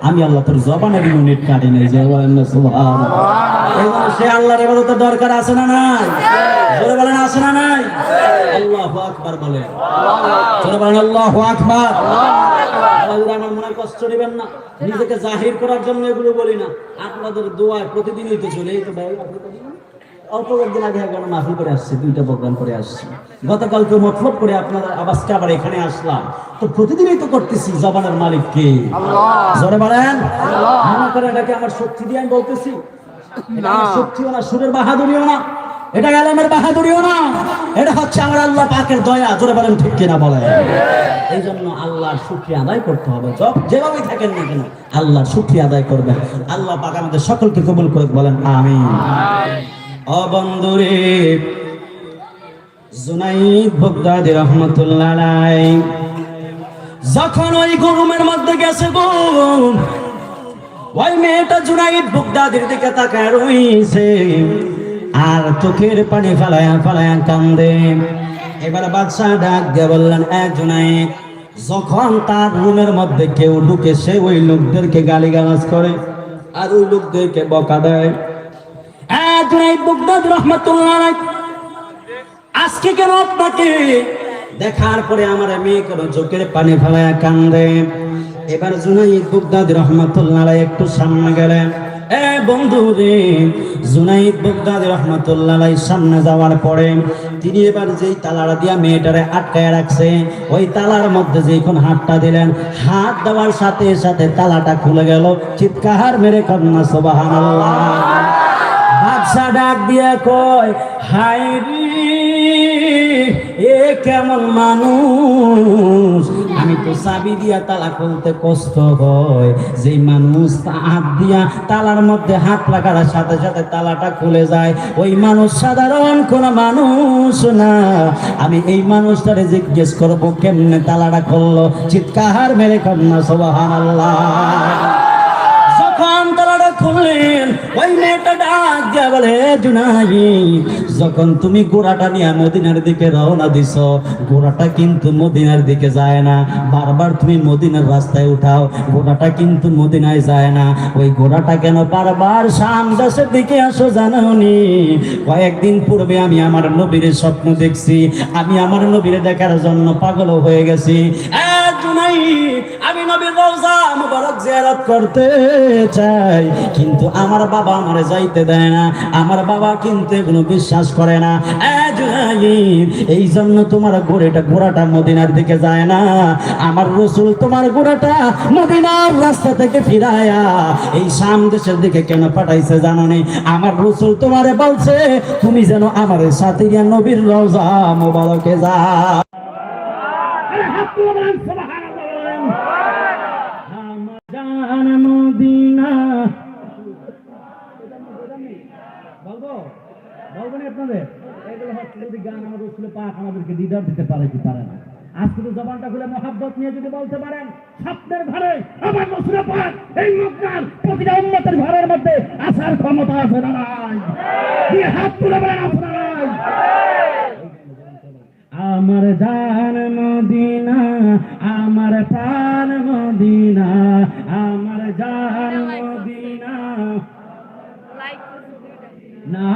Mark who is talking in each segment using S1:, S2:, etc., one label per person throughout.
S1: আমি আল্লাহ তোর জবানের ইউনিট কাটি নাই যে সে আল্লাহর এবাদতের দরকার আছে না নাই? জোরে বলেন আছে না নাই? আল্লাহ আকবার বলে জোরে বলেন আল্লাহ আকবার। আমার মনে কষ্ট নেবেন না। নিজেকে জাহির করার জন্য এগুলো বলি না। আপনাদের দোয়া প্রতিদিনই তো চলে এই তো ভাই অল্প একদিন আগে একবার মাহফিল করে আসছি দুইটা প্রোগ্রাম করে আসছি। গতকালকে মতলব করে আপনারা আবাসকে আবার এখানে আসলাম। তো প্রতিদিনই তো করতেছি জবানের মালিক কে? জোরে বলেন। মনে করে এটাকে আমার শক্তি দিয়ে আমি বলতেছি শক্তিও না সুরের বাহাদুরিও না। এটা গেলামের বাহাদুরিও না। এটা হচ্ছে আমার আল্লাহ পাকের দয়া জোরে বলেন ঠিক কিনা বলেন। এই জন্য আল্লাহর শুক্রিয়া আদায় করতে হবে। সব যেভাবেই থাকেন না কেন আল্লাহর শুক্রিয়া আদায় করবেন। আল্লাহ পাক আমাদের সকলকে কবুল করে বলেন আমিন। অবন্ধুরে, জুনাইদ বগদাদি রহমতুল্লাহ যখন ওই গরমের মধ্যে গেছে গো, ওই মেয়েটা জুনাইদ বগদাদির দিকে তাকায় রইছে, আর চোখের পানি ফালায়া ফালায়া কান্দে। এবার বাদশাহ ডাক দিয়ে বললেন এক জুনাইদ, যখন তার রুমের মধ্যে কেউ ঢুকে সে ওই লোকদেরকে গালিগালাজ করে, আর ওই লোকদেরকে বকা দেয় এক জুনাইদ বগদাদি রহমতুল্লাহ আলাই আজকে কেন আপনাকে? দেখার পরে আমার মেয়ে কোনো চোখের পানি ফেলায় কান্দে। এবার জুনাইদ বুগদাদ রহমতুল্লাহ একটু সামনে গেলেন। এ বন্ধু রে, জুনাইদ বুগদাদ রহমতুল্লাহ সামনে যাওয়ার পরে তিনি এবার যেই তালাটা দিয়া মেয়েটারে আটকায় রাখছে, ওই তালার মধ্যে যেই হাতটা দিলেন, হাত দেওয়ার সাথে সাথে তালাটা খুলে গেল। চিৎকার মেরে কন্যা, সুবহানাল্লাহ। বাদশা ডাক দিয়া কয় হাই রে, এ কেমন মানুষ? আমি তো চাবি দিয়া তালা খুলতে কষ্ট হয়। যে মানুষ হাত দিয়া তালার মধ্যে হাত লাগার সাথে সাথে তালাটা খুলে যায়, ওই মানুষ সাধারণ কোন মানুষ না। আমি এই মানুষটারে জিজ্ঞেস করব, কেমনে তালাটা খুললো? চিৎকার মেরে কন্যা যখন তালাটা খুললেন। ওই মেয়েটা ডাক দিয়া বলে জুনাই যখন তুমি গোড়াটা নিয়ে মদিনার দিকে রওনা গোড়াটা কিন্তু মদিনার দিকে যায় না। বারবার তুমি মদিনার রাস্তায় উঠাও, গোড়াটা কিন্তু মদিনায় যায় না। ওই গোড়াটা কেন বারবার শাম দিকে আসো জানোনি কয়েকদিন পূর্বে আমি আমার নবীর স্বপ্ন দেখছি, আমি আমার নবীরে দেখার জন্য পাগল হয়ে গেছি। আমি নবীর রওজা মুবারক জিয়ারত করতে চাই। কিন্তু আমার বাবা আমারে যাইতে দেয় না। আমার বাবা কিন্তু এগুলো বিশ্বাস করে না। এই জন্য তোমার গোড়েটা গোড়াটা মদিনার দিকে যায় না। আমার রসুল তোমার গোড়াটা মদিনার রাস্তা থেকে ফিরায়া এই শাম দেশের দিকে কেন পাঠাইছে জানো নি? আমার রসুল তোমারে বলছে, তুমি যেন আমার সাথে নবীর রওজা মোবারকে যা আমার জান মদিনা। বলব বলব না আপনাদের? এগুলো হচ্ছে গান আমার রসুলের পাক আমাদেরকে দিদার দিতে পারে কি পারে না। আজকে তো জবানটা খুলে মহাব্বত নিয়ে যদি বলতে পারেন, স্বপ্নের ঘরে আমার রসুলের পাক, এই মুখটার প্রতিটা উন্নতের ঘরের মধ্যে আসার ক্ষমতা আছে না নাই? হাত তুলে বলেন নাই? আমার জান মদিনা আমার প্রাণ মদিনা আমার জান মদিনা। না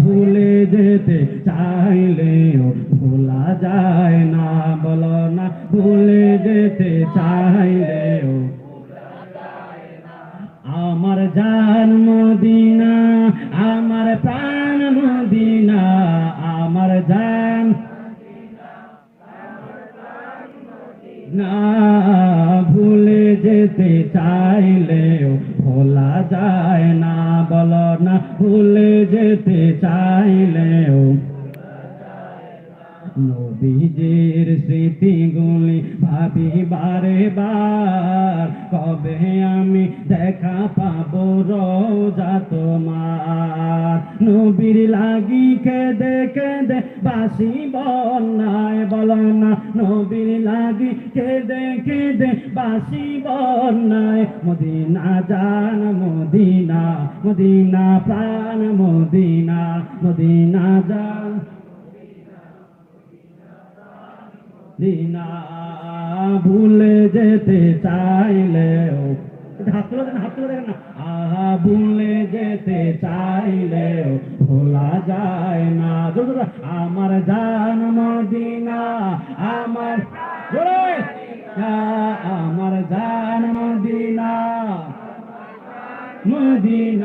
S1: ভুলে যেতে চাইলেও ভোলা যায় না বলো না ভুলে যেতে চাইলেও। আমার জান মদিনা না ভুলে যেতে চাইলেও ভোলা যায় না, বলো না ভুলে যেতে চাইলেও। নবীজির স্মৃতিগুলি ভাবি বারে বার, কবে আমি দেখা পাবো রোজা তোমার? নবীর লাগি কেঁদে কেঁদে বাসি বন্যায় বলো না নবীর লাগি কেঁদে কেঁদে বাসি বন্যায় মদিনা জান মদিনা মদিনা প্রাণ মদিনা মদিনা জান দিনা ভুলে যেতে চাইলেও হাত তুলে দেন হাত তুলে দেন না। আহা ভুলে যেতে চাইলেও ভোলা যায় না। আমার জান মদিনা আমার আমার জান মদিনা মদিনা।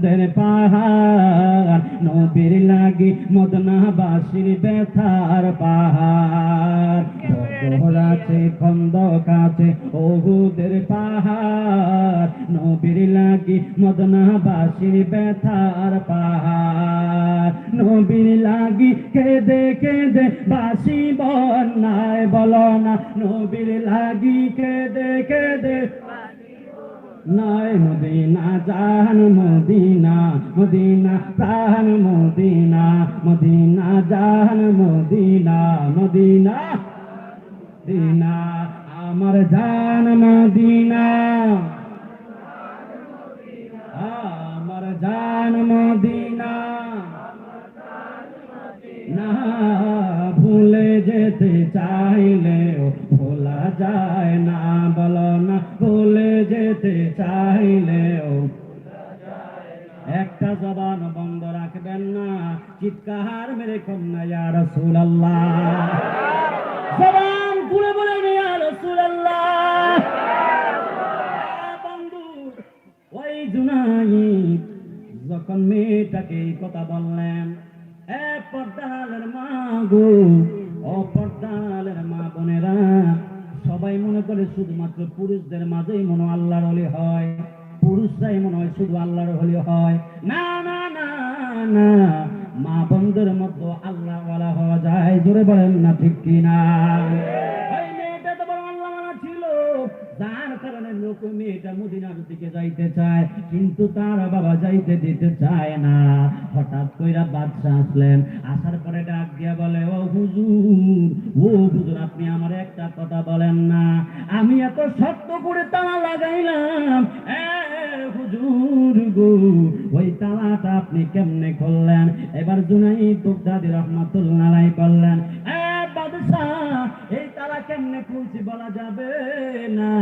S1: অহুদের পাহাড় নবীর লাগি মদনাবাসীর ব্যথার পাহাড়। আছে খন্দক আছে অহুদের পাহাড় নবীর লাগি মদনাবাসীর ব্যথার পাহাড়। নবীর লাগি কেঁদে কেঁদে বাসি বন্যায় বলো না, নবীর লাগি কেঁদে কেঁদে মদিনা জান মদিনা মদিনা, প্রাণ মদিনা মদিনা জান মদিনা মদিনা দিনা আমার জান মদিনা। আমার জান মদিনা। না ভুলে যেতে চাইলেও ভোলা যায় না, বলো না, ভুলে চাইলেও একটা জবান বন্ধ রাখবেন না। চিৎকার মেরে কন্যা, ইয়া রাসূলুল্লাহ। জবান খুলে বলে ইয়া রাসূলুল্লাহ। বন্ধু, ওই জুনাই যখন মেয়েটাকে এই কথা বললেন, এ পর্দালের মা গো, ও পর্দালের মা বোনেরা, সবাই মনে করে শুধুমাত্র পুরুষদের মাঝেই মনে আল্লাহর হয়। পুরুষরা এমন হয়, শুধু আল্লাহর হলে হয়। না না না না মা বন্ধুর মধ্যে আল্লাহ বলা হওয়া যায়। জোরে বলেন না ঠিক কিনা? মেয়েটা মদিনার দিকে যাইতে চায়, কিন্তু তার বাবা যাইতে দিতে চায় না। হঠাৎ কইরা বাদশা আসলেন। আসার পরে ডাক দিয়া বলে, ও হুজুর ও হুজুর, আপনি আমার একটা কথা বলেন না। আমি এত শক্ত করে তালা লাগাইলাম। হুজুর গো, ওই তালাটা আপনি কেমনে করলেন এবার জুনাই দুগ্ধাদি রহমতুল্লাহ বললেন বাদশাহ, এই তালা কেমনে খুলছি বলা যাবে না।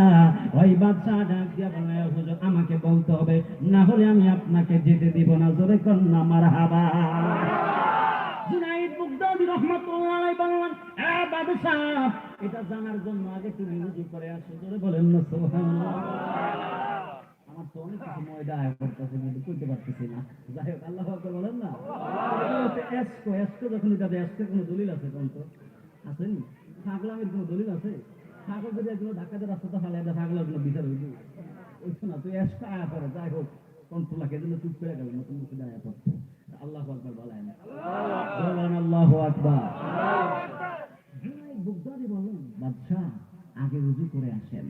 S1: ওই ডাক দিয়া হুজুর, আমাকে বলতে হবে, না হলে আমি আপনাকে যেতে দিব না। জোরে কন্যা আমার হাবা জুনাইদ বুগদাদি রহমাতুল্লাহ এ এটা জানার জন্য আগে তুমি রুজু করে আসো। জোরে বলেন না, সুবহানাল্লাহ। আমার তো অনেক কিছু ময়দা আয় করতেছে পারতেছি না। যাই হোক, আল্লাহ বলেন না। দলিল আছে কোন তো? আসেনি ছাগলামের কোনো দলিল আছে? বিচার তুই আয়া যাই হোক। চুপ করে গেল, নতুন মুখে পড়ছে আল্লাহ আকবার বলেন আল্লাহ আকবার। বুকদারি বলেন, বাদশাহ, আগে রুজু করে আসেন।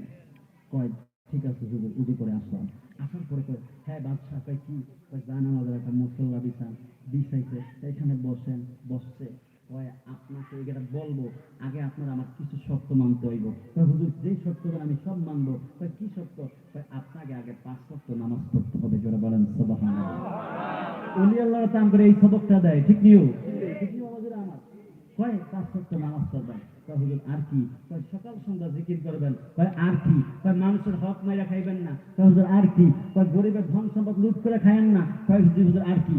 S1: কয়, ঠিক আছে হুজুর উজু করে আসলাম। আসার পরে কয় হ্যাঁ বাদশাহ, কয় কি? কয়, জান আমাদের একটা মুসল্লা বিছান বিছাইছে এখানে বসেন, বসছে। কয় আপনাকে এটা বলব, আগে আপনার আমার কিছু শর্ত মানতে হইব। হুজুর, যেই শর্তগুলো আমি সব মানবো তাই কি শর্ত? তাই আপনাকে আগে পাঁচ শর্ত নামাজ পড়তে হবে যারা বলেন সবাহ উনি আল্লাহ তাম করে এই সবকটা দেয়, ঠিক নিউ ঠিক নিউ আমাদের আমার। কয় পাঁচ শর্ত নামাজ পড়বেন কয় আর কি সকাল সন্ধ্যা জিকির করবেন। আর কি মানুষের হক মাইরা খাইবেন না। হুজুর আর কি গরিবের ধন সম্পদ লুট করে খায়েন না। হুজুর আর কি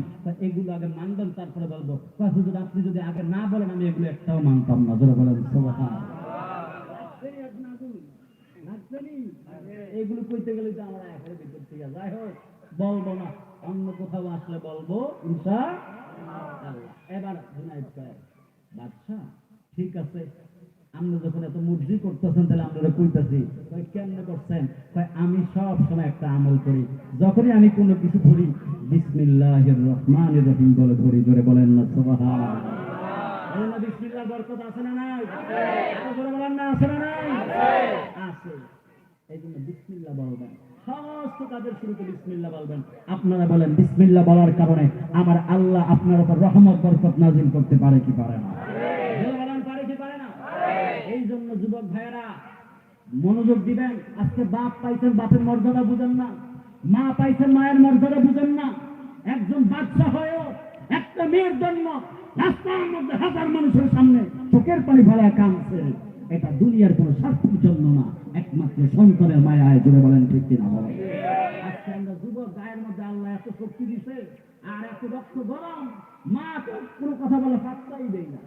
S1: এগুলো আগে মানবেন, তারপরে বলব। হুজুর আপনি যদি আগে না বলেন, আমি এগুলো একটাও মানতাম না। ধরে বলেন এগুলো কইতে গেলে তো আমরা একের ভিতর থেকে, যাই হোক, বলব না। অন্য কোথাও আসলে বলব ইনশা এবার জুনাইদ ঠিক আছে আপনি যখন এত মুরজি করতেছেন, তাহলে আপনারা কইতাছি কেমনে করছেন? আমি সব সময় একটা আমল করি। যখনই আমি কোনো কিছু ধরি, বিসমিল্লাহির রহমানির রহিম বলে ধরি, জোরে বলেন না বিসমিল্লাহ বিসমিল্লাহ বিসমিল্লাহ বলবেন। আপনারা বলেন, বিসমিল্লাহ বলার কারণে আমার আল্লাহ আপনার উপর রহমত, বরকত নাজিল করতে পারে কি পারে না জোরে বলেন পারে কি পারে না এই জন্য যুবক ভাইয়েরা, মনোযোগ দিবেন। আজকে বাপ পাইছেন বাপের মর্যাদা বুঝেন না। মা পাইছেন মায়ের মর্যাদা বুঝেন না। একজন বাচ্চা হয়েও একটা মেয়ের জন্য রাস্তার মধ্যে হাজার মানুষের সামনে চোখের পানি ভরা কাঁদছে। এটা দুনিয়ার কোনো স্বার্থের জন্য না। একমাত্র সন্তানের মায়ায় জুড়ে বলেন ঠিক কিনা বলেন। আজকে আমরা যুবক গায়ের মধ্যে আল্লাহ এত শক্তি দিছে আর এত রক্ত গরম। মা তো কোনো কথা বলে পাত্তাই দেয় না।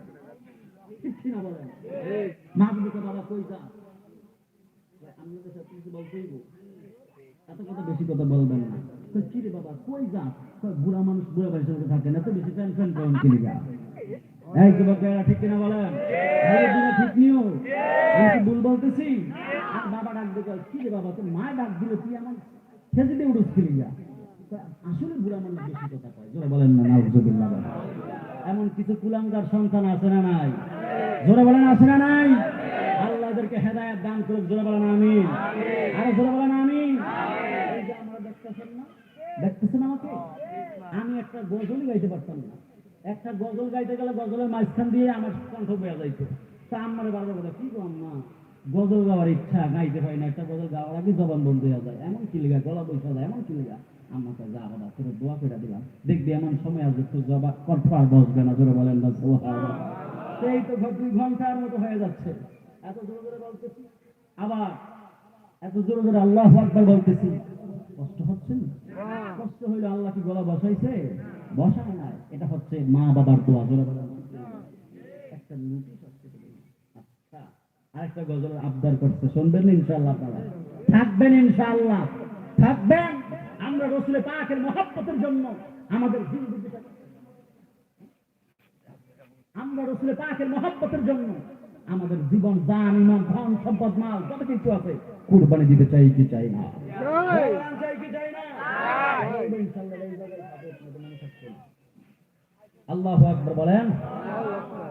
S1: ঠিক কিনা বলেন মা যদি বাবা কই যা? আমি তো কিছু বলতেই এত কথা বেশি কথা বলবেন না। কই, কি রে বাবা কই যা বুড়া মানুষ বুড়া বয়সের মধ্যে থাকে না তো বেশি টেনশন করেন কি লিগা এই যুবকেরা ঠিক কিনা বলেন মুরব্বীরা ঠিক নিও আমি ভুল বলতেছি আর বাবা ডাক দিয়ে কয়, কি রে বাবা তোর মা ডাক দিলে তুই আমার খেতে দিয়ে লিগা আসলে বুড়া মানুষ বেশি কথা কয় জোরে বলেন না বলেন এমন কিছু কুলাঙ্গার সন্তান আছে না নাই? জোরে বলেন আছে না নাই? আল্লাহ এদেরকে হেদায়েত দান করুক জোরে বলেন আমিন। আরও জোরে বলেন আমরা দেখতেছেন না? দেখতেছেন আমাকে? আমি একটা গজলই গাইতে পারতাম না। একটা গজল গাইতে গেলে গজলের মাঝখান দিয়ে আমার কণ্ঠ বেয়া যাইতো। তা আমার বারবার বলে কি আম্মা? গজল গাওয়ার ইচ্ছা গাইতে পারি না। একটা গজল গাওয়ার আগে জবান বন্ধ হয়ে যায়। এমন কি লিগা? গলা বৈশা যায় এমন কি আমাকে যা বাবা তোর দোয়া করে দিলাম। দেখবি এমন সময় আসবে, তোর জবা কণ্ঠ আর বসবে না, জোরে বলেন না সেই তো দুই ঘণ্টার মতো হয়ে যাচ্ছে। এত জোরে জোরে বলতেছি। আবার এত জোরে জোরে আল্লাহ আকবার বলতেছি। কষ্ট হচ্ছে কষ্ট হইলে আল্লাহ কি গলা বসাইছে? বসায় না এটা হচ্ছে মা বাবার দোয়া, জোরে বলেন। একটা নোটিশ আচ্ছা আরেকটা গজল আবদার করছে। শুনবেন ইনশাআল্লাহ আপনারা? থাকবেন ইনশাআল্লাহ। থাকবেন। আমরা রসুলে পাকের মহাব্বতের জন্য আমাদের জিন্দিগিটা আমরা রসুলে পাকের মহাব্বতের জন্য আমাদের জীবন দান ইমান ধন সম্পদ মাল যত কিছু আছে কুরবানি দিতে চাই কি চাই না। আল্লাহু আকবার বলেন।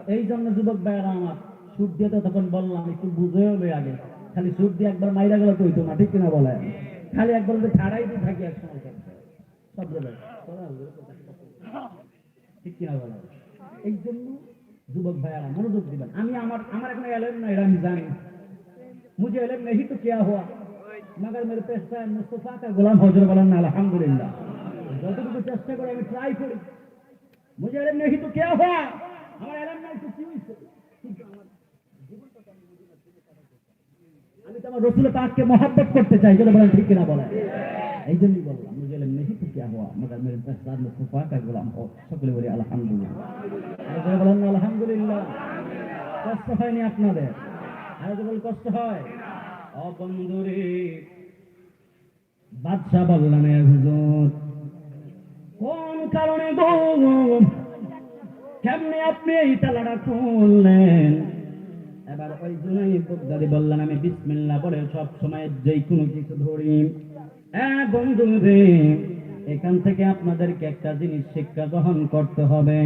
S1: এই জন্য যুবক ভাইয়েরা আমার সুদ দিয়ে তো তখন বললাম একটু বুঝে হলো আগে। খালি সুদ দিয়ে একবার মাইরা গেলে তো না ঠিক কিনা বলেন? খালি একবার বলবে ছাড়াই তো থাকি এক সময় সব এই জন্য যুবক ভাইয়ারা, মনোযোগ দিবেন। আমি আমার আমার এখন এলেন না, এরা আমি জানি। মুঝে এলেন তো হওয়া? মগর মেরে মুস্তফা কা গোলাম হজর না, আলহামদুলিল্লাহ। যতটুকু চেষ্টা করে আমি ট্রাই করি। মুঝে এলেন নেই তো কিয়া হওয়া? আমার এলেন নাই তো কিউ রসুল করতে চাই কিনা বলেন? সকলে কষ্ট হয়নি আপনাদের? কষ্ট হয়? বাদশাহ হুজুর, কোন কারণে গো কেমনে আপনি এই তালাটা খুললেন? এবার ওই জন্যই বুকদারি বললেন, আমি বিসমিল্লাহ বলে সব সময় যেই কোনো কিছু ধরি। হ্যাঁ বন্ধু রে, এখান থেকে আপনাদেরকে একটা জিনিস শিক্ষা গ্রহণ করতে হবে।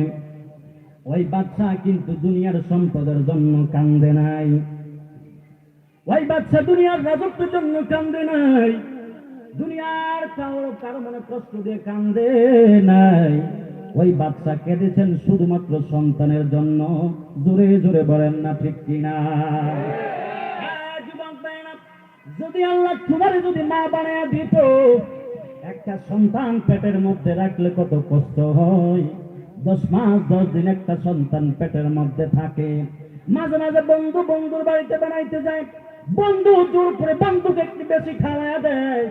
S1: ওই বাচ্চা কিন্তু দুনিয়ার সম্পদের জন্য কান্দে নাই। ওই বাচ্চা দুনিয়ার রাজত্বের জন্য কান্দে নাই। দুনিয়ার কারও কারও মনে কষ্ট দিয়ে কান্দে নাই। ওই বাচ্চা কেঁদেছেন শুধুমাত্র সন্তানের জন্য। জোরে জোরে বলেন না, ঠিক কিনা? যদি আল্লাহ তোমার যদি মা বানায় দিত, একটা সন্তান পেটের মধ্যে রাখলে কত কষ্ট হয়। দশ মাস, দশ দিন একটা সন্তান পেটের মধ্যে থাকে। মাঝে মাঝে বন্ধু বন্ধুর বাড়িতে বানাইতে যায়। বন্ধু জোর করে বন্ধুকে একটু বেশি খাওয়া দেয়।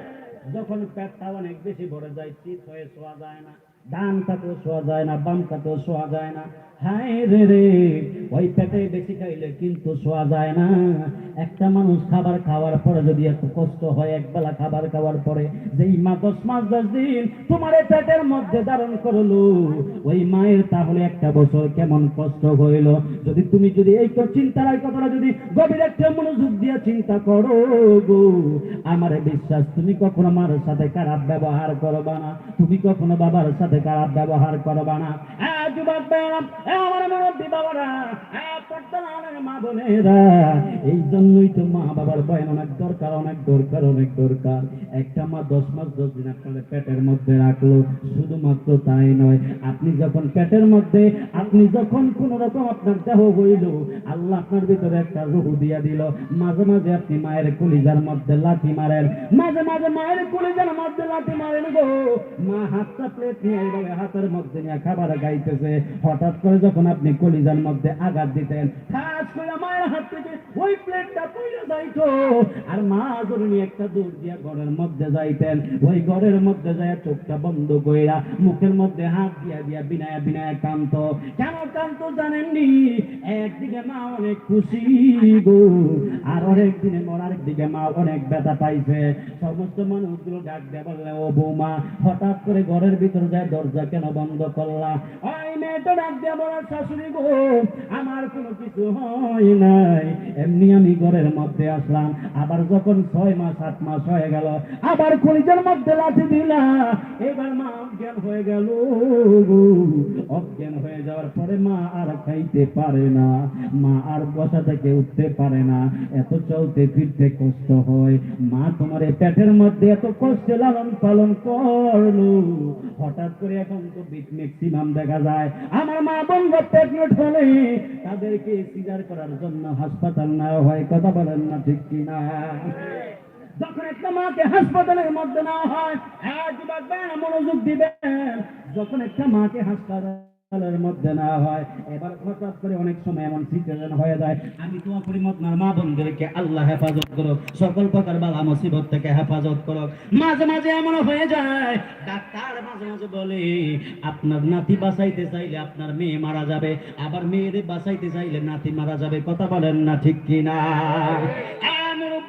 S1: যখন পেটটা অনেক বেশি ভরে যায়, শীত হয়ে শোয়া যায় না। ডান কাতেও শোয়া যায় না, বাম কাতেও শোয়া যায় না। রে রে, ওই পেটে বেশি খাইলে কিন্তু শোয়া যায় না। একটা মানুষ খাবার খাওয়ার পরে যদি এত কষ্ট হয় খাবার খাওয়ার পরে যেই মা দশ মাস দশ দিন তোমার পেটের মধ্যে ধারণ করল, ওই মায়ের তাহলে একটা বছর কেমন কষ্ট হইল? যদি তুমি যদি এই তো চিন্তার কথাটা যদি গভীর একটা মনোযোগ দিয়ে চিন্তা করো গো। আমার বিশ্বাস, তুমি কখনো মার সাথে খারাপ ব্যবহার করবা না। তুমি কখনো বাবার সাথে খারাপ ব্যবহার করবা না। এই জন্যই তো মা বাবার বয়ান অনেক দরকার অনেক দরকার অনেক দরকার। একটা মা দশ মাস দশ দিন আপনাদের পেটের মধ্যে রাখল, শুধুমাত্র তাই নয়, আপনি যখন পেটের মধ্যে, আপনি যখন কোন রকম আপনার দেহ হইল, আল্লাহ আপনার ভিতরে একটা রুহু দিয়া দিল। মাঝে মাঝে আপনি মায়ের কলিজার মধ্যে লাঠি মারেন। মাঝে মাঝে মায়ের কলিজার মধ্যে লাঠি মারেন গো। মা হাতটা প্লেট এইভাবে হাতের মধ্যে নিয়ে খাবার গাইতেছে। হঠাৎ করে যখন আপনি কলিজার মধ্যে আঘাত দিতেন, ঠাস করে মায়ের হাত থেকে ওই প্লেটটা আর মা জরুরি একটা দূর ঘরের মধ্যে যাইতেন, ওই ঘরের মধ্যে যায় চোখটা বন্ধ কইরা মুখের মধ্যে হাত দিয়া দিয়া কান্ত কেন কান্ত জানেননি? একদিকে মা অনেক খুশি গো, আর অনেক দিনে মর আরেকদিকে মা অনেক ব্যথা পাইছে। সমস্ত মানুষগুলো ডাক দিয়ে বললে, ও বৌমা, হঠাৎ করে ঘরের ভিতরে যায় দরজা কেন বন্ধ করলা? ওই মেয়েটা ডাক দিয়ে বলার শাশুড়ি গো, আমার কোনো কিছু হয় নাই। এমনি আমি ঘরের মধ্যে আসলাম। আবার যখন ছয় মাস, সাত মাস হয়ে গেল, আবার কলিজের মধ্যে লাঠি দিলা। এবার মা জ্ঞান হয়ে গেল গো। অজ্ঞান হয়ে যাওয়ার পরে মা আর খাইতে পারে না। মা আর বসা থেকে উঠতে পারে না। এত চলতে ফিরতে কষ্ট হয়। মা তোমার পেটের মধ্যে এত কষ্ট লালন পালন করল। হঠাৎ করে এখন তো বিট ম্যাক্সিমাম দেখা যায়। আমার মা বন্ধ প্রেগনেন্ট হলে তাদেরকে সিজার করার জন্য হাসপাতাল নেওয়া হয়। কথা বলেন না ঠিক কিনা? যখন একটা মাকে হাসপাতালের মধ্যে নেওয়া হয় হ্যাঁ মনোযোগ দিবেন। যখন একটা মাকে হাসপাতালের মধ্যে নেওয়া হয়, এবার হঠাৎ করে অনেক সময় এমন সিচুয়েশন হয়ে যায়। আমি তোমার মা বোনদেরকে আল্লাহ হেফাজত করো সকল প্রকার বালা মুসিবত থেকে হেফাজত করো মাঝে মাঝে এমন হয়ে যায়, ডাক্তার মাঝে মাঝে বলে, আপনার নাতি বাঁচাইতে চাইলে আপনার মেয়ে মারা যাবে, আবার মেয়েদের বাঁচাইতে চাইলে নাতি মারা যাবে। কথা বলেন না ঠিক কিনা? আপনার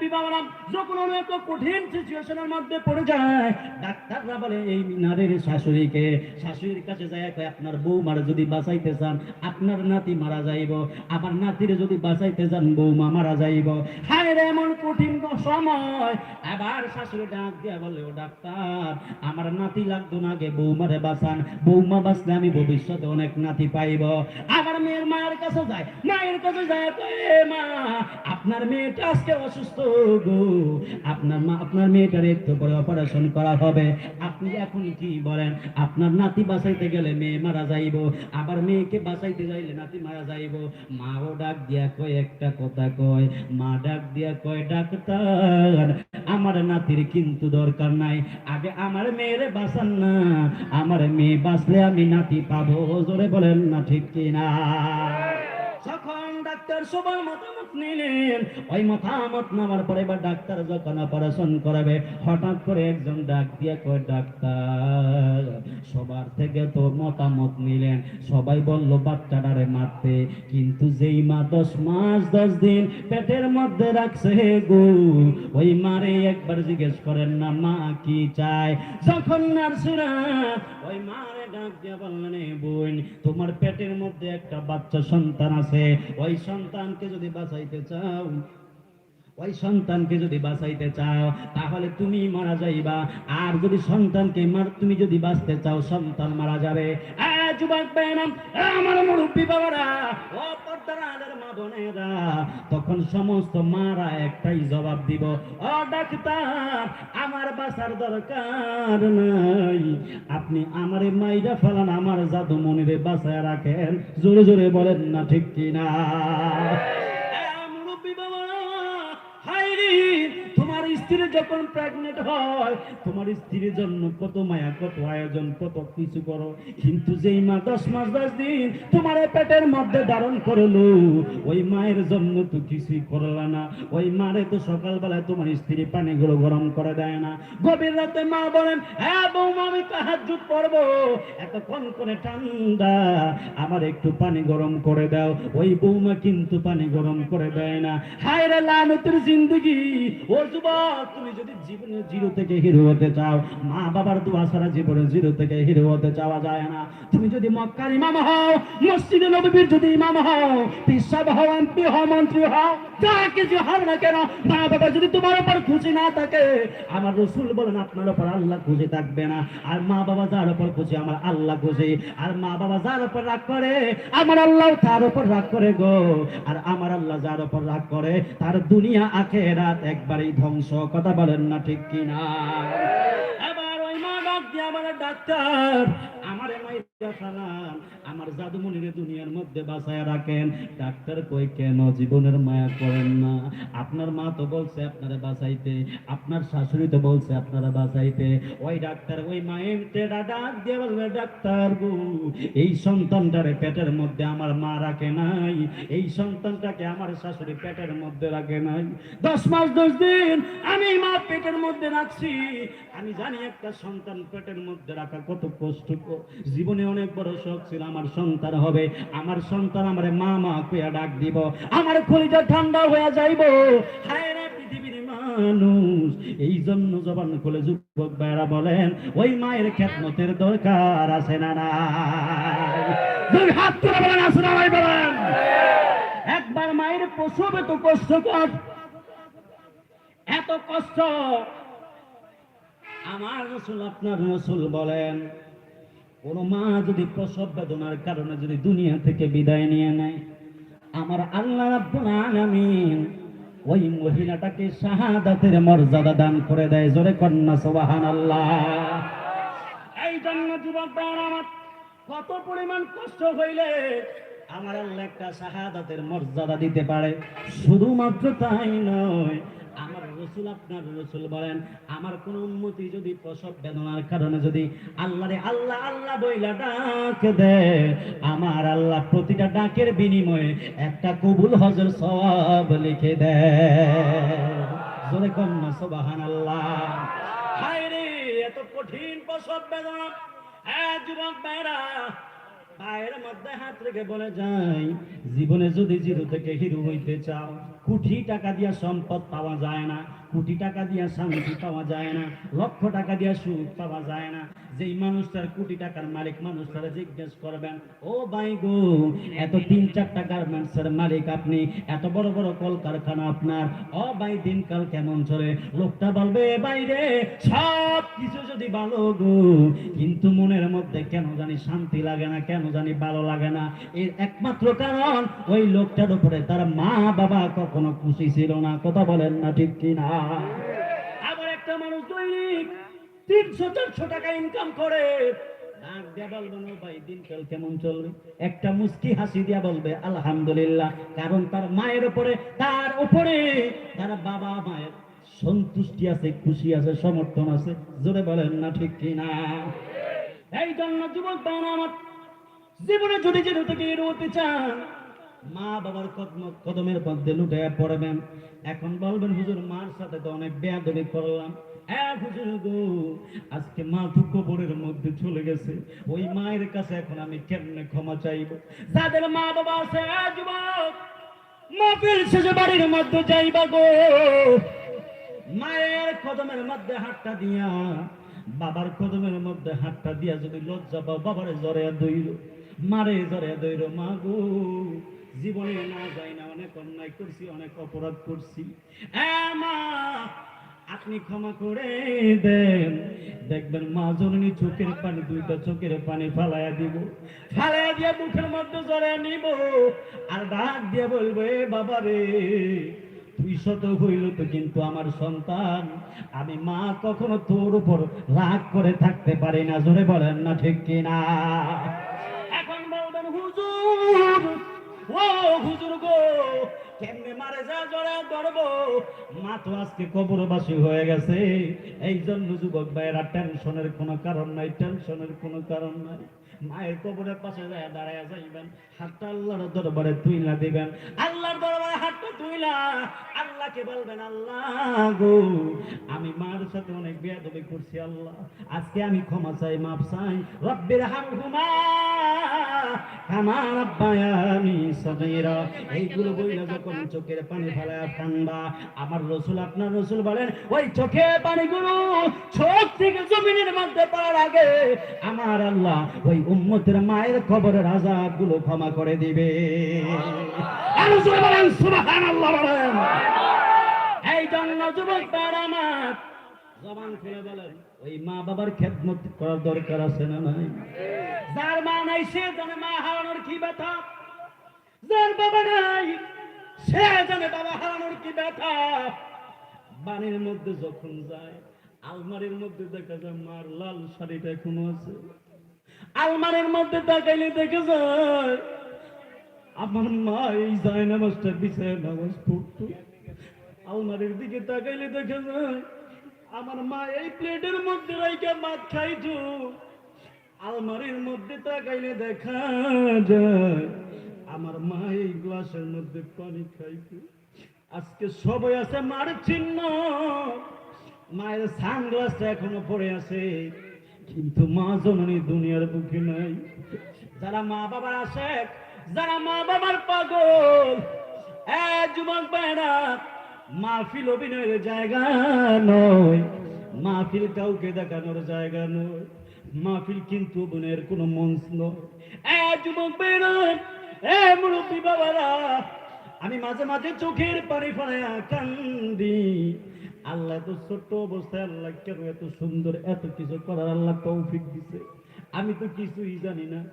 S1: নাতি মারা যাইব। আবার নাতির যদি বাঁচাইতে বৌমা মারা যাইব। হায় এমন কঠিন সময়। আবার শাশুড়ি ডাক দিয়া বলে ও ডাক্তার আমার নাতি লাগতো না আগে বৌমারে বাঁচান। বৌমা বাঁচলে আমি ভবিষ্যতে অনেক নাতি পাইব। আবার মেয়ের মায়ের কাছে যায় মায়ের কাছে যায় কয়, "এ মা আপনার মেয়েটা আজকে অসুস্থ গো। আপনার মা, আপনার মেয়েটার একটু পরে অপারেশন করা হবে। আপনি এখন কি বলেন? আপনার নাতি বাঁচাইতে গেলে মেয়ে মারা যাইব। আবার মেয়েকে বাঁচাইতে যাইলে নাতি মারা যাইব। মাও ডাক দিয়া কয়, একটা কথা কয়। মা ডাক দিয়া কয়, ডাক্তার, আমার নাতির কিন্তু দরকার নাই। আগে আমার মেয়েরে বাঁচান না। আমার মেয়ে বাঁচলে আমি নাতি পাবো। জোরে বলেন না ঠিক কিনা? যখন ডাক্তার সবার মতামত নিলেন। ওই মতামত নেওয়ার পরে বা ডাক্তার যখন অপারেশন করাবে, হঠাৎ করে একজন ডাক দিয়ে কয়, ডাক্তার, সবার থেকে তো মতামত নিলেন। সবাই বলল, বাচ্চাটারে মারতে। কিন্তু যেই মা দশ মাস, দশ দিন পেটের মধ্যে রাখছে গো। ওই মারে একবার জিজ্ঞেস করেন, না, মা কি চায়? যখন নার্সিরা ওই মারে ডাক দিয়ে বললেন, "এ বোন, তোমার পেটের মধ্যে একটা বাচ্চা সন্তান আছে। ওই সন্তানকে যদি বাঁচাইতে চাও ওই সন্তানকে যদি বাঁচাইতে চাও, তাহলে তুমি মারা যাইবা। আর যদি সন্তানকে মার তুমি যদি বাঁচতে চাও, সন্তান মারা যাবে। তখন সমস্ত মারা একটাই জবাব দিব, ও ডাক্তার, আমার বাঁচার দরকার নাই। আপনি আমারে মাইরা ফেলান, আমার জাদু মনিরে বাঁচায় রাখেন। জোরে জোরে বলেন না ঠিক কিনা? স্ত্রী যখন প্রেগনেন্ট হয়, তোমার স্ত্রীর জন্য কত মায়া, কত আয়োজন, কত কিছু করো। কিন্তু যেই মা দশ মাস, দশ দিন তোমার পেটের মধ্যে ধারণ করল, ওই মায়ের জন্য তো কিছুই করলা না। ওই মারে তো সকালবেলায় তোমার স্ত্রী পানিগুলো গরম করে দেয় না। গভীর রাতে মা বলেন হ্যাঁ বৌমা, আমি তাহাজ্জুদ পড়ব। এতক্ষণ করে ঠান্ডা, আমার একটু পানি গরম করে দাও। ওই বৌমা কিন্তু পানি গরম করে দেয় না। হায় রে লানতের জিন্দগি, ও যুবক! তুমি যদি জীবনে জিরো থেকে হিরো হতে চাও, মা বাবার দোয়া ছাড়া জীবনে জিরো থেকে হিরো হতে চাওয়া যায় না। তুমি যদি মক্কার ইমাম হও, মসজিদে নবীর যদি ইমাম হও পিসাব হও, এমপি হও, মন্ত্রী হও, যা কিছু হও না কেন, মা বাবা যদি তোমার উপর খুশি না থাকে, আমার রসুল বলেন, আপনার উপর আল্লাহ খুশি থাকবে না। আর মা বাবা যার উপর খুশি, আমার আল্লাহ খুশি। আর মা বাবা যার উপর রাগ করে, আমার আল্লাহ তার উপর রাগ করে গো। আর আমার আল্লাহ যার উপর রাগ করে, তার দুনিয়া আখেরাত একবারেই ধ্বংস কথা বলেন না ঠিক কিনা? এবার ওই মা ডাক্তার আমার মাইরা সালাম আমার জাদুমণিরে দুনিয়ার মধ্যে বাঁচায় রাখেন। ডাক্তার কই কেন জীবনের মায়া করেন না? আপনার মা তো বলছে আপনারা বাঁচাইতে, আপনার শাশুড়ি তো বলছে আপনারা বাঁচাইতে। ওই ডাক্তার, ওই মায়ের টেরা ডাক দিয়ে বলবে, ডাক্তার গো, এই সন্তানটারে পেটের মধ্যে আমার মা রাখে নাই, এই সন্তানটাকে আমার শাশুড়ি পেটের মধ্যে রাখে নাই। দশ মাস, দশ দিন আমি মা পেটের মধ্যে রাখছি। আমি জানি একটা সন্তান পেটের মধ্যে রাখা কত কষ্ট জীবনে অনেক বড় শখ ছিল, আমার সন্তান হবে। আমার সন্তান আমার মা মা কুয়া ডাক দিব। আমার কলিজা ঠান্ডা হয়ে যাইব। হায় রে পৃথিবীর মানুষ। এই জন্য জবান খুলে যুবক ভাইরা বলেন, ওই মায়ের দরকার আছে না না হাত তুলে বলেন, আছে না ভাই বলেন? একবার মায়ের প্রসব কষ্টকর এত কষ্ট। আমার রসুল, আপনার রসুল বলেন কোন মা যদি প্রসব বেদনার কারণে যদি দুনিয়া থেকে বিদায় নিয়ে নেয়, আমার আল্লাহ ওই মহিলাটাকে শাহাদাতের মর্যাদা দান করে দেয়। জোরে কন্যা, সুবহানাল্লাহ। এই জন্য যুবক আমার কত পরিমাণ কষ্ট হইলে আমার আল্লাহ একটা শাহাদাতের মর্যাদা দিতে পারে। শুধুমাত্র তাই নয় আপনার রসুল বলেন, আমার কোন উন্মতি যদি প্রসব বেদনার কারণে যদি আল্লাহরে আল্লাহ আল্লাহ বইলা ডাক দেয় আমার আল্লাহ প্রতিটা ডাকের বিনিময়ে একটা কবুল হজর সব লিখে কন্যা সোবাহান আল্লাহ রে এত কঠিন প্রসব যুবক পায়ের মধ্যে হাত রেখে বলে যাই, জীবনে যদি জিরো থেকে হিরো হইতে চাও কোটি টাকা দিয়া সম্পদ পাওয়া যায় না। কোটি টাকা দিয়া শান্তি পাওয়া যায় না, লক্ষ টাকা দিয়া সুখ পাওয়া যায় না। যেই মানুষটার কোটি টাকার মালিক, মানুষটারা জিজ্ঞেস করবেন, ও ভাই গো, এত তিন চারটা গার্মেন্টসের মালিক আপনি, এত বড় বড় কলকারখানা আপনার, ও ভাই দিনকাল কেমন চলে? লোকটা বলবে বাইরে সব কিছু যদি ভালো গো, কিন্তু মনের মধ্যে কেন জানি শান্তি লাগে না, কেন জানি ভালো লাগে না? এর একমাত্র কারণ, ওই লোকটার উপরে তার মা বাবা কখনো খুশি ছিল না। কথা বলেন না ঠিক কিনা? আবার একটা মানুষ দৈনিক তিনশো, চারশো টাকা ইনকাম করে। ডাক একটা মুস্কি হাসি দিয়া বলবে, আলহামদুলিল্লাহ। কারণ তার মায়ের উপরে, তার উপরে তার বাবা মায়ের সন্তুষ্টি আছে, খুশি আছে, সমর্থন আছে। জোরে বলেন না ঠিক কিনা এই জন্য যুবক আমার জীবনে যদি যে থেকে এড়োতে চান মা বাবার কদম, কদমের মধ্যে লুটে পড়বেন। এখন বলবেন, হুজুর, মার সাথে তো অনেক বেয়াদবি করলাম। আজকে মা তো কবরের মধ্যে চলে গেছে। ওই মায়ের কাছে এখন আমি কেমনে ক্ষমা চাইব? যাদের মা বাবা আছে যুবক শেষে বাড়ির মধ্যে যাইবা গো। মায়ের কদমের মধ্যে হাতটা দিয়া, বাবার কদমের মধ্যে হাতটা দিয়া যদি লজ্জা পাও, বাবারে জরে দইল মারে জরে দইল মা গো। জীবনে না যাই না, অনেক অন্যায় করছি, অনেক অপরাধ করছি। আপনি ক্ষমা করে দেন। দেখবেন মা জননী চোখের পানি, দুইটা চোখের পানি ফালাইয়া দিব। ফালাইয়া দিয়ে মুখের মধ্যে জড়ে নিব। আর ডাক দিয়ে বলব, এ বাবা রে, তুই শত হইল তো কিন্তু আমার সন্তান। আমি মা কখনো তোর উপর রাগ করে থাকতে পারি না। জোরে বলেন না ঠিক কিনা? এখন বলবেন, হুজুর ও হুজুর গো, কেমনে মারে যা জড়া ধরবো? মা তো আজকে কবরবাসী হয়ে গেছে। এই জন্য যুবক ভাইয়েরা, টেনশনের কোনো কারণ নাই, টেনশনের কোনো কারণ নাই। মায়ের কবরের পাশে যায় দাঁড়ায় যাইবেন, হাতটা আল্লাহর দরবারে তুইলা দিবেন। আল্লাহর দরবারে হাতটা তুইলা বলবেন, আল্লাহ গো, আমি মার সাথে অনেক বেয়াদবি করছি, আল্লাহ। আজকে আমি ক্ষমা চাই চাই। রব্বির এইগুলো যখন চোখের পানি ফেলায় ঠান্ডা আমার রসুল, আপনার রসুল বলেন, ওই চোখের পানিগুলো চোখ থেকে জমিনের মধ্যে পড়ার আগে আমার আল্লাহ ওই উম্মতের মায়ের কবরের আজাবগুলো ক্ষমা করে দিবে। রসুল বলেন, সুবহানাল্লাহ বলেন। এই জন্য যুবক আমার। জবান খুলে বলেন ওই মা বাবার খেদমত করার দরকার আছে না নাই? যার মা নাই সে জানে মা হারানোর কি ব্যথা? যার বাবা নাই সে জানে বাবা হারানোর কি ব্যথা? বাড়ির মধ্যে যখন যায় আলমারির মধ্যে দেখা যায় মার লাল শাড়িটা এখনও আছে। আলমারির মধ্যে তাকাইলে দেখে যায় আমার মা এই যায় নামাজটা বিছায় নামাজ পড়তো। আলমারির দিকে তাকাইলে দেখে যায় আমার মা এই প্লেটের মধ্যে রাইকা ভাত খাইতো। আলমারির মধ্যে তাকাইলে দেখা যায়, আমার মা এই গ্লাসের মধ্যে পানি খাইতো। আজকে সবাই আছে মার চিহ্ন। মায়ের সানগ্লাসটা এখনও পড়ে আছে, কিন্তু মা জননী দুনিয়ার বুকে নাই। যারা মা বাবার আসে যারা মা বাবার পাগল, এ যুবক ভাইরা মাহফিল অভিনয়ের জায়গা নয়। মাহফিল কাউকে দেখানোর জায়গা নয়। মাহফিল কিন্তু অভিনয়ের কোনো মঞ্চ নয়। এ আমি মাঝে মাঝে চোখের পানি ফেলাইয়া কান্দি। আল্লাহ এত ছোট্ট অবস্থায় আল্লাহ কেন এত সুন্দর, এত কিছু করার আল্লাহ তৌফিক দিছে। আমি তো কিছুই জানি না।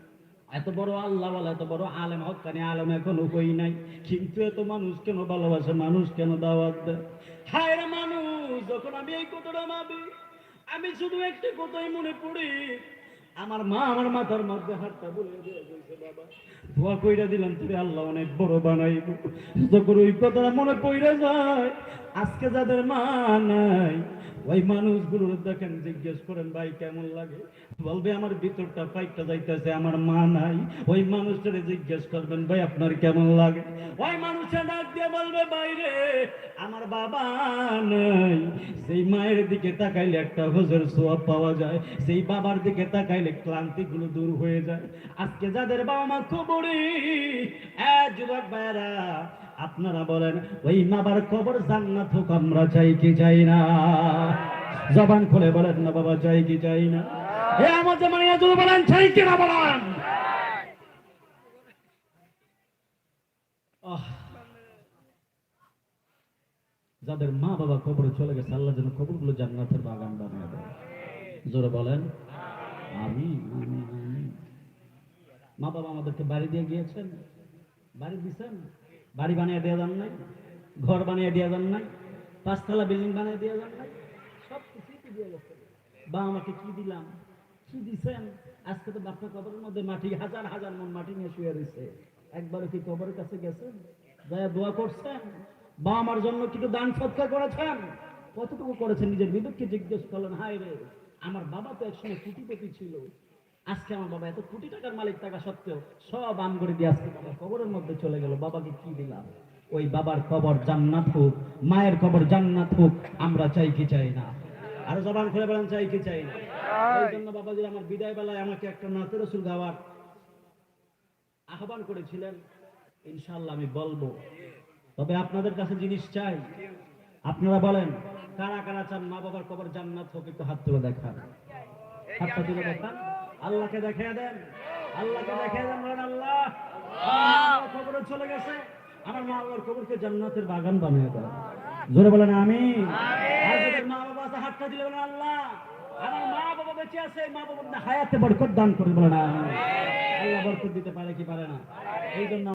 S1: এত বড় আল্লাহ এত বড় আলেম হকানি আলেম এখনও হই নাই। কিন্তু এত মানুষ কেন ভালোবাসে, মানুষ কেন দাওয়াত দেয়? মানুষ, যখন আমি এই কথাটা ভাবি, আমি শুধু একটা কথাই মনে পড়ি, আমার মা আমার মাথার মধ্যে হাতটা বলে বাবা, দোয়া কইরা দিলাম তুমি আল্লাহ অনেক বড় বানাইব। যখন ওই কথাটা মনে পড়ে যায়, আজকে যাদের মা নাই ওই মানুষগুলো দেখেন জিজ্ঞেস করেন, ভাই, কেমন লাগে? বলবে, আমার ভিতরটা পাইপটা যাইতেছে, আমার মা নাই। ওই মানুষটারে জিজ্ঞেস করবেন, ভাই, আপনার কেমন লাগে? ওই মানুষটা ডাক দিয়ে বলবে বাইরে আমার বাবা নাই। সেই মায়ের দিকে তাকাইলে একটা হোজের সোয়াব পাওয়া যায় সেই বাবার দিকে তাকাইলে ক্লান্তিগুলো দূর হয়ে যায়। আজকে যাদের বাবা মা খবরই যুবক ভাইরা আপনারা বলেন, ওই বাবার কবর জান্নাত হোক, আমরা চাই কি চাই না? জবান খুলে বলেন, না বাবা, চাই কি চাই না? এ আমার জামানিয়া যদি বলেন, চাই কি না বলেন? যাদের মা বাবা কবরে চলে গেছে, আল্লাহ যেন কবরগুলো জান্নাতের বাগান বানিয়ে দেয়। জোরে বলেন আমি মা বাবা আমাদেরকে বাড়ি দিয়ে গিয়েছেন? বাড়ি দিছেন? বাড়ি বানিয়ে দেওয়া যান নাই ঘর বানিয়ে দেওয়া যান নাই পাঁচতলা বিল্ডিং বানিয়ে দেওয়া যান নাই সব কিছুই তো দিয়ে গেছে। বা আমাকে কি দিলাম? কি দিছেন? আজকে তো বাপটা কবরের মধ্যে মাটি, হাজার হাজার মন মাটি নিয়ে শুয়ে রয়েছে একবারও কি কবরের কাছে গেছেন? দয়া দোয়া করছেন? বা আমার জন্য কিছু দান সৎকার করেছেন? কতটুকু করেছেন? নিজের বিবেককে জিজ্ঞেস করলেন, হায় রে, আমার বাবা তো একসময় কোটিপতি ছিল। আজকে আমার বাবা এত কোটি টাকার মালিক থাকা সত্ত্বেও সব আম করে দিয়ে আজকে বাবা কবরের মধ্যে চলে গেল। বাবাকে কি দিলাম? ওই বাবার কবর জান্নাত হোক, মায়ের কবর জান্নাত হোক, আমরা চাই কি চাই না? আরও জবান খুলে বলেন, চাই কি চাই না? এই জন্য বাবাজি আমার বিদায় বেলায় আমাকে একটা নাতে রসুল গাওয়ার আহ্বান করেছিলেন। ইনশাল্লাহ আমি বলব। তবে আপনাদের কাছে জিনিস চাই। আপনারা বলেন, কারা কারা চান মা বাবার কবর জান্নাত হোক, একটু হাত তুলে দেখান। হাতটা তুলে দেখান। আল্লাহকে দেখিয়ে দেন। আল্লাহকে দেখিয়ে দেন বলেন আল্লাহ। কবর চলে গেছে। আমার মা বাবার কবরকে জান্নাতের বাগান বানিয়ে দেন। জোরে বলেন আমি আর মা বাবা আছে হাতটা দিলে বলেন আল্লাহ। আমার মা বাবা বেঁচে আছে মা বাবা হায়াতে বরকত দান করে বলেন না আল্লাহ বরকত দিতে পারে কি পারে না? এই জন্য